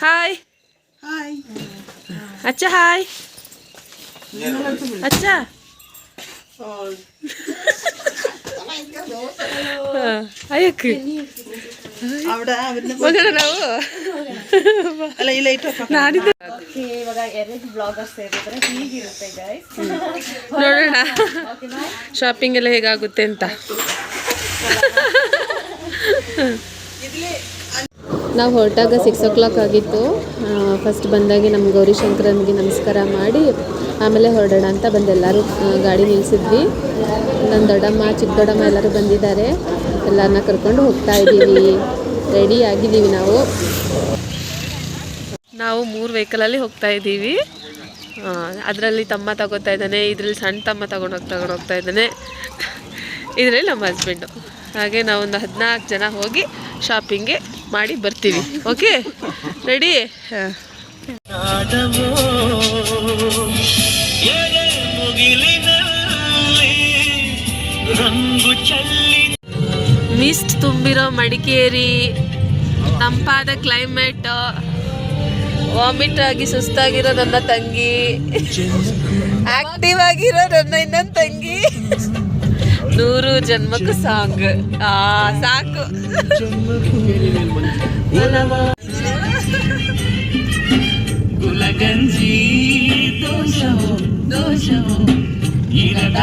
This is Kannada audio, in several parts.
ಹಾಯ್ ಹಾಯ್ ಅಚ್ಚ ಹಾಯ್ ಅಚ್ಚ ಅಯ್ಯಕ್ಕೆ ಹೋಗೋಣ ನಾವು ಅಲ್ಲ ಇಲ್ಲ ಬ್ಲಾಗರ್ಸ್ ಸೇರಿದ್ರೆ ಹೀಗಿರುತ್ತೆ ನೋಡೋಣ. ಶಾಪಿಂಗ್ ಎಲ್ಲ ಹೇಗಾಗುತ್ತೆ ಅಂತ. ನಾವು ಹೊರಟಾಗ ಸಿಕ್ಸ್ ಓ ಕ್ಲಾಕ್ ಆಗಿತ್ತು ಫಸ್ಟ್ ಬಂದಾಗೆ ನಮ್ಮ ಗೌರಿಶಂಕರನಿಗೆ ನಮಸ್ಕಾರ ಮಾಡಿ, ಆಮೇಲೆ ಹೊರಡೋಣ ಅಂತ ಬಂದು ಎಲ್ಲರೂ ಗಾಡಿ ನಿಲ್ಲಿಸಿದ್ವಿ ನನ್ನ ದೊಡ್ಡಮ್ಮ, ಚಿಕ್ಕ ದೊಡ್ಡಮ್ಮ ಎಲ್ಲರೂ ಬಂದಿದ್ದಾರೆ. ಎಲ್ಲರನ್ನ ಕರ್ಕೊಂಡು ಹೋಗ್ತಾ ಇದ್ದೀವಿ. ರೆಡಿ ಆಗಿದ್ದೀವಿ ನಾವು. ನಾವು ಮೂರು ವೆಹಿಕಲಲ್ಲಿ ಹೋಗ್ತಾ ಇದ್ದೀವಿ. ಅದರಲ್ಲಿ ತಮ್ಮ ತಗೋತಾ ಇದ್ದಾನೆ, ಇದರಲ್ಲಿ ಸಣ್ಣ ತಮ್ಮ ತಗೊಂಡೋಗಿ ತಗೊಂಡು ಹೋಗ್ತಾ ಇದ್ದಾನೆ. ಇದರಲ್ಲಿ ನಮ್ಮ ಹಸ್ಬೆಂಡು ಹಾಗೆ ನಾವೊಂದು ಹದಿನಾಲ್ಕು ಜನ ಹೋಗಿ ಶಾಪಿಂಗ್ಗೆ ಮಾಡಿ ಬರ್ತೀವಿ. ಓಕೆ ರೆಡಿ ಮಿಸ್ಟ್ ತುಂಬಿರೋ ಮಡಿಕೇರಿ ತಂಪಾದ ಕ್ಲೈಮೇಟ್ ವಾಮಿಟ್ ಆಗಿ ಸುಸ್ತಾಗಿರೋ ನನ್ನ ತಂಗಿ. ಆಕ್ಟಿವ್ ಆಗಿರೋ ನನ್ನ ಇನ್ನೊಂದು ತಂಗಿ. ನೂರು ಜನ್ಮಕ್ಕೂ ಸಾಂಗ್. ಆ ಸಾಕು. ಕುಲಗಂಜಿ ದೋಷವೋ ದೋಷವೋ ಇರದ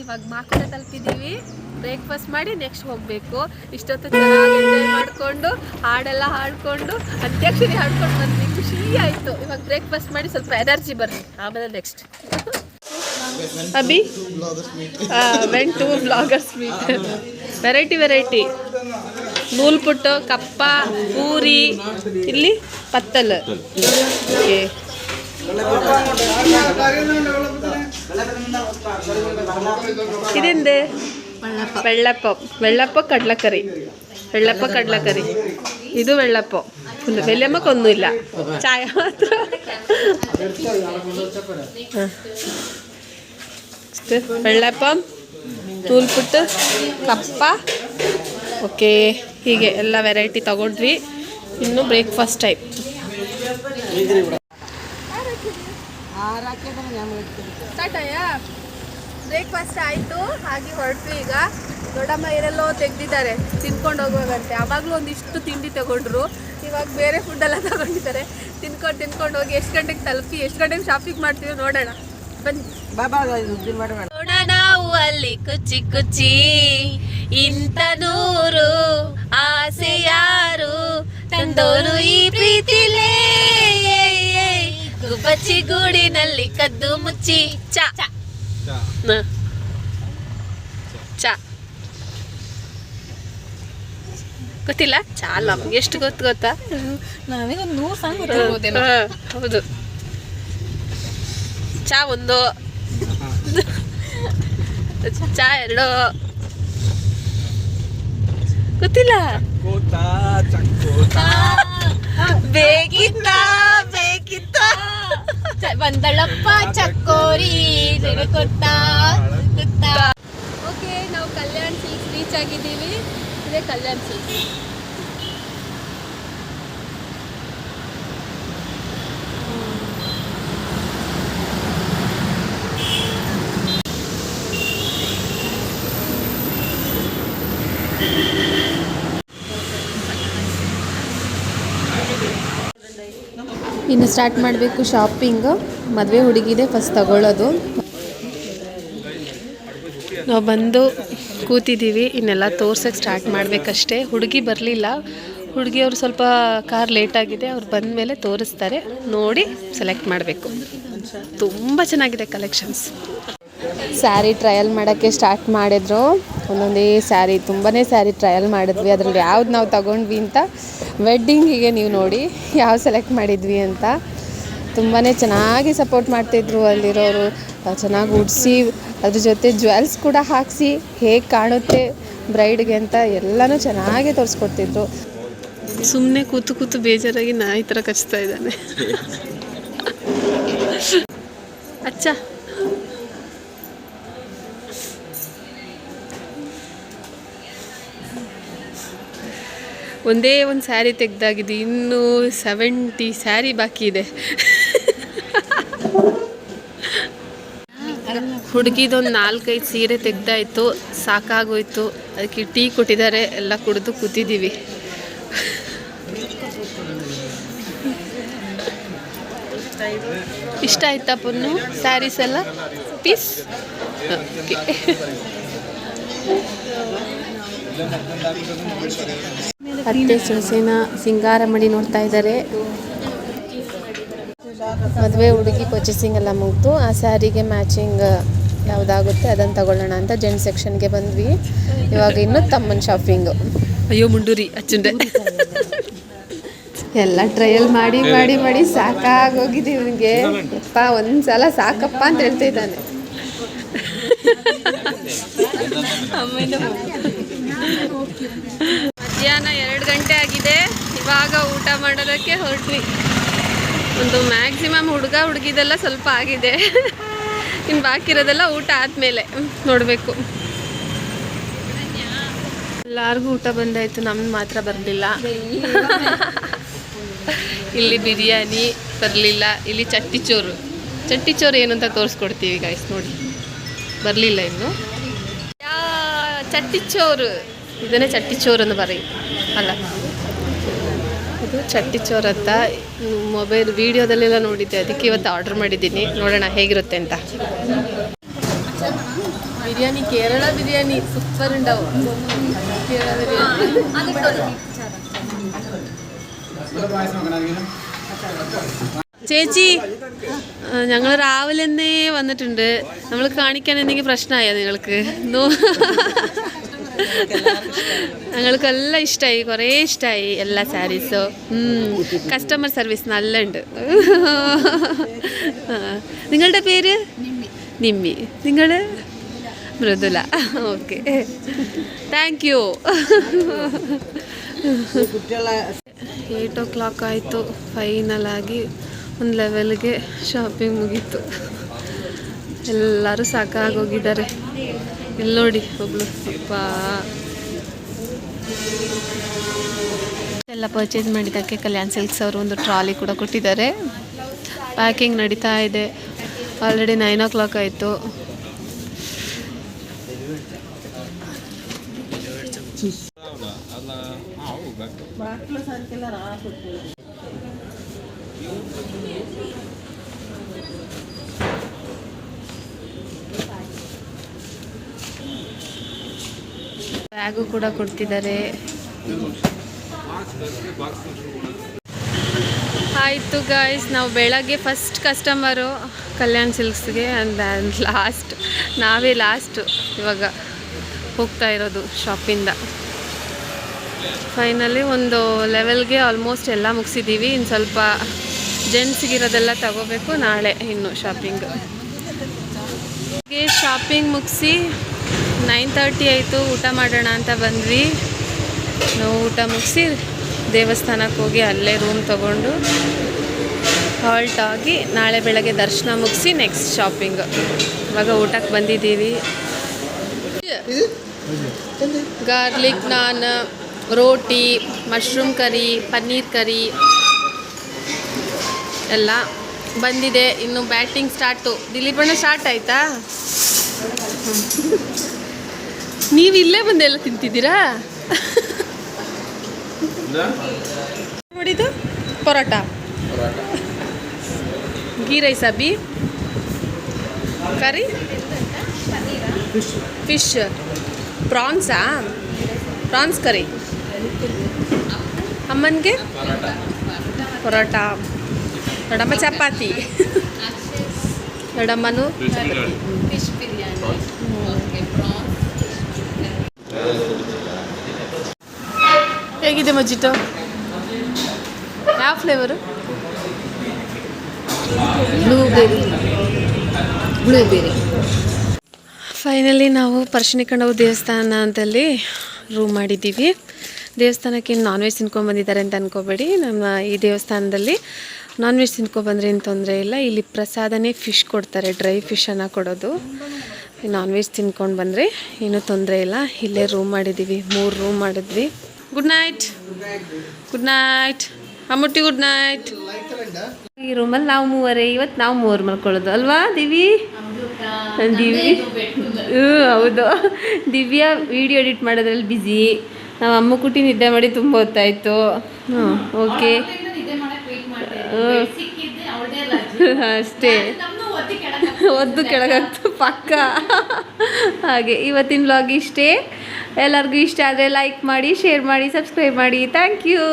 ಇವಾಗ ಮಾಕುಳ ತಲುಪಿದ್ದೀವಿ. ಬ್ರೇಕ್ಫಾಸ್ಟ್ ಮಾಡಿ ನೆಕ್ಸ್ಟ್ ಹೋಗಬೇಕು. ಇಷ್ಟೊತ್ತು ಚೆನ್ನಾಗಿ ಎಂಜಾಯ್ ಮಾಡಿಕೊಂಡು, ಹಾಡೆಲ್ಲ ಹಾಡ್ಕೊಂಡು, ಅಂತ್ಯಾಕ್ಷರಿ ಹಾಡ್ಕೊಂಡು ಬಂದ್ವಿ. ಖುಷಿ ಆಯಿತು. ಇವಾಗ ಬ್ರೇಕ್ಫಾಸ್ಟ್ ಮಾಡಿ ಸ್ವಲ್ಪ ಎನರ್ಜಿ ಬರ್ರಿ ಆಮೇಲೆ next Abhi? Went to bloggers meet variety variety ನೂಲ್ ಪುಟ್ಟು ಕಪ್ಪ, ಪೂರಿ. ಇಲ್ಲಿ ಪತ್ತಲ್. ಓಕೆ ഇതെന്ത് വെള്ളപ്പം വെള്ളപ്പം കടലക്കറി വെള്ളപ്പം കടലക്കറി ഇത് വെള്ളപ്പം ഒന്ന് വലിയമ്മക്കൊന്നുമില്ല ചായ മാത്രം ആ. ഇഷ്ട? വെള്ളപ്പം ನೂಲ್ಪುಟ್ಟು ಕಪ್ಪ ಓಕೆ ಹೀಗೆ ಎಲ್ಲ ವೆರೈಟಿ ತಗೊಂಡ್ವಿ ಇನ್ನು ಬ್ರೇಕ್ಫಾಸ್ಟ್ ಬ್ರೇಕ್ಫಾಸ್ಟ್ ಆಯಿತು? ಹಾಗೆ ಹೊರಟು ಈಗ. ದೊಡ್ಡಮ್ಮ ಏನೆಲ್ಲೋ ತೆಗ್ದಿದ್ದಾರೆ ತಿನ್ಕೊಂಡು ಹೋಗುವಾಗಂತೆ. ಅವಾಗಲೂ ಒಂದಿಷ್ಟು ತಿಂಡಿ ತಗೊಂಡ್ರು. ಇವಾಗ ಬೇರೆ ಫುಡ್ಡೆಲ್ಲ ತಗೊಂಡಿದ್ದಾರೆ. ತಿನ್ಕೊಂಡು ತಿನ್ಕೊಂಡು ಹೋಗಿ ಎಷ್ಟು ಗಂಟೆಗೆ ತಲುಪಿ ಎಷ್ಟು ಗಂಟೆಗೆ ಶಾಪಿಂಗ್ ಮಾಡ್ತೀವಿ ನೋಡೋಣ. ಬನ್ನಿ. ಬಾಬಾ ನೋಡೋಣ ನಾವು ಅಲ್ಲಿ ಕುಚ್ಚಿ ಕುಚ್ಚಿ ಇಂತ ನೂರು ಆಸೆ ಯಾರು ತಂದೋರು ಈ ಪ್ರೀತಿಲೇ? ಗುಬ್ಬಚ್ಚಿ ಗೂಡಿನಲ್ಲಿ ಕದ್ದು ಮುಚ್ಚಿ. ಚಾ. ನ. ಚಾ. ಗೊತ್ತಿಲ್ಲ? ಚಾ ನಮ್ಗೆ ಎಷ್ಟು ಗೊತ್ತು ಗೊತ್ತಾ? ನೂರು ಸಾಂಗ್ ಹೌದು. ಚಾ ಒಂದು. ಚಾ ಎರಡು. ಗೊತ್ತಿಲ್ಲ. ಬಂದಳಪ್ಪ ಚಕ್ಕೋರಿ. ಕೊಟ್ಟ ಓಕೆ ನಾವು ಕಲ್ಯಾಣ ಸಿಲ್ಕ್ಸ್ ರೀಚ್ ಆಗಿದ್ದೀವಿ. ಇದೇ ಕಲ್ಯಾಣ ಸಿಲ್ಕ್ಸ್ ಇನ್ನು ಸ್ಟಾರ್ಟ್ ಮಾಡಬೇಕು ಶಾಪಿಂಗ್ ಮದುವೆ ಹುಡುಗಿದೆ ಫಸ್ಟ್ ತಗೊಳ್ಳೋದು. ನಾವು ಬಂದು ಕೂತಿದ್ದೀವಿ ಇನ್ನೆಲ್ಲ ತೋರ್ಸಕ್ಕೆ ಸ್ಟಾರ್ಟ್ ಮಾಡಬೇಕಷ್ಟೇ. ಹುಡುಗಿ ಬರಲಿಲ್ಲ. ಹುಡುಗಿ ಅವರು ಸ್ವಲ್ಪ ಕಾರ್ ಲೇಟ್ ಆಗಿದೆ ಅವ್ರು ಬಂದ ಮೇಲೆ ತೋರಿಸ್ತಾರೆ. ನೋಡಿ ಸೆಲೆಕ್ಟ್ ಮಾಡಬೇಕು. ತುಂಬ ಚೆನ್ನಾಗಿದೆ ಕಲೆಕ್ಷನ್ಸ್ ಸ್ಯಾರಿ ಟ್ರಯಲ್ ಮಾಡೋಕ್ಕೆ ಸ್ಟಾರ್ಟ್ ಮಾಡಿದ್ರು. ಒಂದೊಂದೇ ಸ್ಯಾರಿ ತುಂಬಾ ಸ್ಯಾರಿ ಟ್ರಯಲ್ ಮಾಡಿದ್ವಿ. ಅದರಲ್ಲಿ ಯಾವ್ದು ನಾವು ತಗೊಂಡ್ವಿ ಅಂತ ವೆಡ್ಡಿಂಗಿಗೆ ನೀವು ನೋಡಿ ಯಾವ ಸೆಲೆಕ್ಟ್ ಮಾಡಿದ್ವಿ ಅಂತ. ತುಂಬಾ ಚೆನ್ನಾಗಿ ಸಪೋರ್ಟ್ ಮಾಡ್ತಿದ್ರು ಅಲ್ಲಿರೋರು. ಚೆನ್ನಾಗಿ ಉಡಿಸಿ ಅದ್ರ ಜೊತೆ ಜ್ಯುವೆಲ್ಸ್ ಕೂಡ ಹಾಕಿಸಿ ಹೇಗೆ ಕಾಣುತ್ತೆ ಬ್ರೈಡ್ಗೆ ಅಂತ ಎಲ್ಲನೂ ಚೆನ್ನಾಗಿ ತೋರಿಸ್ಕೊಡ್ತಿದ್ರು. ಸುಮ್ಮನೆ ಕೂತು ಕೂತು ಬೇಜಾರಾಗಿ ನಾಯಿ ಥರ ಕಚ್ತಾ ಇದ್ದಾನೆ. ಅಚ್ಚ. ಒಂದೇ ಒಂದು ಸ್ಯಾರಿ ತೆಗ್ದಾಗಿದೆ ಇನ್ನೂ ಸೆವೆಂಟಿ ಸ್ಯಾರಿ ಬಾಕಿ ಇದೆ. ಹುಡುಗಿದೊಂದು ನಾಲ್ಕೈದು ಸೀರೆ ತೆಗ್ದಾಯಿತು, ಸಾಕಾಗೋಯ್ತು. ಅದಕ್ಕೆ ಟೀ ಕೊಟ್ಟಿದ್ದಾರೆ, ಎಲ್ಲ ಕುಡಿದು ಕೂತಿದ್ದೀವಿ. ಇಷ್ಟ ಆಯ್ತಾ ಸ್ಯಾರೀಸ್ ಎಲ್ಲ? ಪೀಸ್? ಓಕೆ. ಅತ್ತೆ ಸೊಸೆನ ಸಿಂಗಾರ ಮಾಡಿ ನೋಡ್ತಾ ಇದ್ದಾರೆ. ಮದುವೆ ಹುಡುಗಿ ಪರ್ಚೇಸಿಂಗ್ ಎಲ್ಲ ಮುಗಿದು ಆ ಸ್ಯಾರಿಗೆ ಮ್ಯಾಚಿಂಗ್ ಯಾವುದಾಗುತ್ತೆ ಅದನ್ನು ತಗೊಳ್ಳೋಣ ಅಂತ ಜೆಂಟ್ ಸೆಕ್ಷನ್ಗೆ ಬಂದ್ವಿ. ಇವಾಗ ಇನ್ನು ತಮ್ಮನ ಶಾಪಿಂಗು ಅಯ್ಯೋ ಮುಂಡೂರಿ ಅಚ್ಚುಂಡೆ. ಎಲ್ಲ ಟ್ರಯಲ್ ಮಾಡಿ ಮಾಡಿ ಮಾಡಿ ಸಾಕಾಗೋಗಿದೆ ಇವನಿಗೆ. ಅಪ್ಪ ಒಂದ್ಸಲ ಸಾಕಪ್ಪ ಅಂತ ಹೇಳ್ತಾ ಇದ್ದಾನೆ. ಮಧ್ಯಾಹ್ನ ಎರಡು ಗಂಟೆ ಆಗಿದೆ. ಇವಾಗ ಊಟ ಮಾಡೋದಕ್ಕೆ ಹೊರಟ್ವಿ. ಒಂದು ಮ್ಯಾಕ್ಸಿಮಮ್ ಹುಡುಗ ಹುಡುಗಿದೆಲ್ಲ ಸ್ವಲ್ಪ ಆಗಿದೆ. ಇನ್ನು ಬಾಕಿ ಇರೋದೆಲ್ಲ ಊಟ ಆದಮೇಲೆ ನೋಡಬೇಕು. ಎಲ್ಲರಿಗೂ ಊಟ ಬಂದಾಯ್ತು ನಮ್ಗೆ ಮಾತ್ರ ಬರಲಿಲ್ಲ. ಇಲ್ಲಿ ಬಿರಿಯಾನಿ ಬರಲಿಲ್ಲ, ಇಲ್ಲಿ ಚಟ್ಟಿಚೋರು ಚಟ್ಟಿಚೋರು ಏನು ಅಂತ ತೋರಿಸ್ಕೊಡ್ತೀವಿ ಗಾಯ್ಸ್ ನೋಡಿ. ಬರಲಿಲ್ಲ ಇನ್ನು. ಚಟ್ಟಿಚೋರು ಇದನ್ನೇ ಚಟ್ಟಿಚೋರು ಅಂತ ಬರೀ ಅಲ್ಲ ಇದು ಚಟ್ಟಿಚೋರ್ ಅಂತ ಮೊಬೈಲ್ ವಿಡಿಯೋದಲ್ಲೆಲ್ಲ ನೋಡಿದ್ದೆ ಅದಕ್ಕೆ ಇವತ್ತು ಆರ್ಡರ್ ಮಾಡಿದ್ದೀನಿ ನೋಡೋಣ ಹೇಗಿರುತ್ತೆ ಅಂತ ಬಿರಿಯಾನಿ ಕೇರಳ ಬಿರಿಯಾನಿ ಸೂಪರ್ ഉണ്ടാവും കേരള ബിരിയാണി ചേച്ചി ഞങ്ങൾ രാവിലെ തന്നെ വന്നിട്ടുണ്ട് നമ്മൾ കാണിക്കാൻ എന്തെങ്കിലും പ്രശ്നമായോ നിങ്ങൾക്ക് നോ ഞങ്ങൾക്കെല്ലാം ഇഷ്ടമായി കുറേ ഇഷ്ടമായി എല്ലാ സാരീസും കസ്റ്റമർ സർവീസ് നല്ല ഉണ്ട് നിങ്ങളുടെ പേര് നിമ്മി നിങ്ങൾ Mridula okay thank you eight o'clock ಆಯಿತು ಫೈನಲ್ ಆಗಿ ಒಂದು ಲೆವೆಲ್ಗೆ ಶಾಪಿಂಗ್ ಮುಗೀತು ಎಲ್ಲರೂ ಸಾಕಾಗೋಗಿದ್ದಾರೆ ಇಲ್ಲಿ ನೋಡಿ ಒಬ್ಳು. ಎಲ್ಲ ಪರ್ಚೇಸ್ ಮಾಡಿದ್ದಕ್ಕೆ ಕಲ್ಯಾಣ್ ಸಿಲ್ಕ್ಸ್ ಅವರು ಒಂದು ಟ್ರಾಲಿ ಕೂಡ ಕೊಟ್ಟಿದ್ದಾರೆ. ಪ್ಯಾಕಿಂಗ್ ನಡೀತಾ ಇದೆ. ಆಲ್ರೆಡಿ ನೈನ್ ಓ ಕ್ಲಾಕ್ ಆಯಿತು ಬ್ಯಾಗು ಕೂಡ ಕೊಡ್ತಿದ್ದಾರೆ. ಆಯಿತು ಗಾಯ್ಸ್ ನಾವು ಬೆಳಗ್ಗೆ ಫಸ್ಟ್ ಕಸ್ಟಮರು ಕಲ್ಯಾಣ್ ಸಿಲ್ಕ್ಸ್ಗೆ ಆ್ಯಂಡ್ ಲಾಸ್ಟ್ ನಾವೇ ಲಾಸ್ಟ್ ಇವಾಗ ಹೋಗ್ತಾ ಇರೋದು ಶಾಪಿಂದ ಫೈನಲಿ ಒಂದು ಲೆವೆಲ್ಗೆ ಆಲ್ಮೋಸ್ಟ್ ಎಲ್ಲ ಮುಗಿಸಿದ್ದೀವಿ ಇನ್ನು ಸ್ವಲ್ಪ ಜೆಂಟ್ಸ್ಗಿರೋದೆಲ್ಲ ತಗೋಬೇಕು ನಾಳೆ ಇನ್ನು ಶಾಪಿಂಗ್ ಶಾಪಿಂಗ್ ಮುಗಿಸಿ ನೈನ್ ತರ್ಟಿ ಆಯಿತು, ಊಟ ಮಾಡೋಣ ಅಂತ ಬಂದ್ವಿ. ನಾವು ಊಟ ಮುಗಿಸಿ ದೇವಸ್ಥಾನಕ್ಕೆ ಹೋಗಿ ಅಲ್ಲೇ ರೂಮ್ ತಗೊಂಡು ಹಾಲ್ಟ್ ಆಗಿ ನಾಳೆ ಬೆಳಗ್ಗೆ ದರ್ಶನ ಮುಗಿಸಿ ನೆಕ್ಸ್ಟ್ ಶಾಪಿಂಗ್ ಇವಾಗ ಊಟಕ್ಕೆ ಬಂದಿದ್ದೀವಿ. Garlic naan roti mushroom curry paneer curry ಎಲ್ಲ ಬಂದಿದೆ. ಇನ್ನು ಬ್ಯಾಟಿಂಗ್ ಸ್ಟಾರ್ಟು ದಿಲೀಪಣ್ಣ ಸ್ಟಾರ್ಟ್ ಆಯ್ತಾ? ನೀವು ಇಲ್ಲೇ ಬಂದೆಲ್ಲ ತಿಂತಿದ್ದೀರಾ? ನೋಡಿದ್ದು ಪರೋಟ. ಗೀ ರೈಸ್ ಅಬಿ ಕರಿ? ಫಿಶ್. ಪ್ರಾನ್ಸಾ? Prawns curry. ಅಮ್ಮನಿಗೆ? ಪರೋಟ. ದೊಡ್ಡಮ್ಮ ಚಪಾತಿ. ದೊಡ್ಡಮ್ಮನು ಫಿಶ್ ಹೇಗಿದೆ ಮಜ್ಜಿಟು ಯಾವ ಫ್ಲೇವರು ಬ್ಲೂಬೆರಿ ಬ್ಲೂಬೆರಿ ಫೈನಲಿ ನಾವು ಪರ್ಶಿನಿ ಕಂಡವು ದೇವಸ್ಥಾನದಲ್ಲಿ ರೂಮ್ ಮಾಡಿದ್ದೀವಿ. ದೇವಸ್ಥಾನಕ್ಕೆ ನಾನ್ ವೆಜ್ ತಿನ್ಕೊಂಬಂದಿದ್ದಾರೆ ಅಂತ ಅನ್ಕೋಬೇಡಿ. ನಮ್ಮ ಈ ದೇವಸ್ಥಾನದಲ್ಲಿ ನಾನ್ ವೆಜ್ ತಿನ್ಕೊಬಂದ್ರೆ ಏನು ತೊಂದರೆ ಇಲ್ಲ. ಇಲ್ಲಿ ಪ್ರಸಾದನೇ ಫಿಶ್ ಕೊಡ್ತಾರೆ ಡ್ರೈ ಫಿಶನ್ನು ಕೊಡೋದು. ನಾನ್ ವೆಜ್ ತಿನ್ಕೊಂಡು ಬಂದರೆ ಏನೂ ತೊಂದರೆ ಇಲ್ಲ. ಇಲ್ಲೇ ರೂಮ್ ಮಾಡಿದ್ದೀವಿ ಮೂರು ರೂಮ್ ಮಾಡಿದ್ವಿ. Good night good night Ammutti good night ಈ ರೂಮಲ್ಲಿ ನಾವು ಮೂವರೇ ಇವತ್ತು ನಾವು ಮೂವರು ಮಲ್ಕೊಳ್ಳೋದು. ಅಲ್ವಾ ದಿವಿ? ದಿವಿ? ಹ್ಞೂ ಹೌದು. ದಿವ್ಯಾ ವಿಡಿಯೋ ಎಡಿಟ್ ಮಾಡೋದ್ರಲ್ಲಿ ಬ್ಯುಸಿ ನಾವು ಅಮ್ಮ ಕುಟ್ಟಿ ನಿದ್ದೆ ಮಾಡಿ ತುಂಬ ಹೊತ್ತಾಯಿತು. ಹ್ಞೂ ಓಕೆ. ಅಷ್ಟೇ. ಒದ್ದು ಕೆಳಗಾಗ್ತು ಪಕ್ಕ. ಹಾಗೆ, ಇವತ್ತಿನ ವ್ಲಾಗ್ ಇಷ್ಟೇ. ಎಲ್ಲರಿಗೂ ಇಷ್ಟ ಆದರೆ ಲೈಕ್ ಮಾಡಿ ಶೇರ್ ಮಾಡಿ ಸಬ್ಸ್ಕ್ರೈಬ್ ಮಾಡಿ. Thank you